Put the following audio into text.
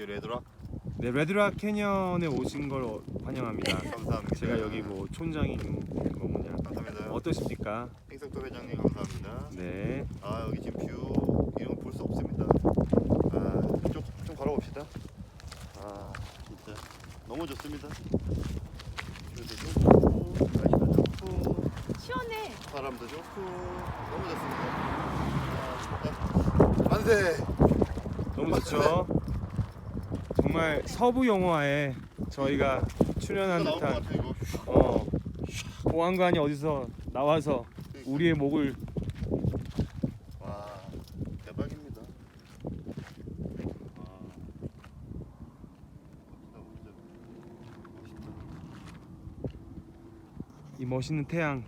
여기 레드락 네, 레드락 캐년에 오신 걸 어- 환영합니다. 감사합니다. 제가 여기 뭐 촌장인 거 뭐냐 감사합니다. 어떠십니까? 행석도 회장님 감사합니다. 네. 아 여기 지금 뷰 이런 거 볼 수 없습니다. 아좀 좀 걸어봅시다. 아 진짜 너무 좋습니다. 뷰도 좋고 날씨도 좋고 시원해. 바람도 좋고 너무 좋습니다. 아, 만세. 너무 좋죠. 정말 서부 영화에 저희가 출연한 것 듯한 같아 이거. 어, 보안관이 어디서 나와서 우리의 목을 와 대박입니다. 와 멋지다, 멋지다. 멋있다. 이 멋있는 태양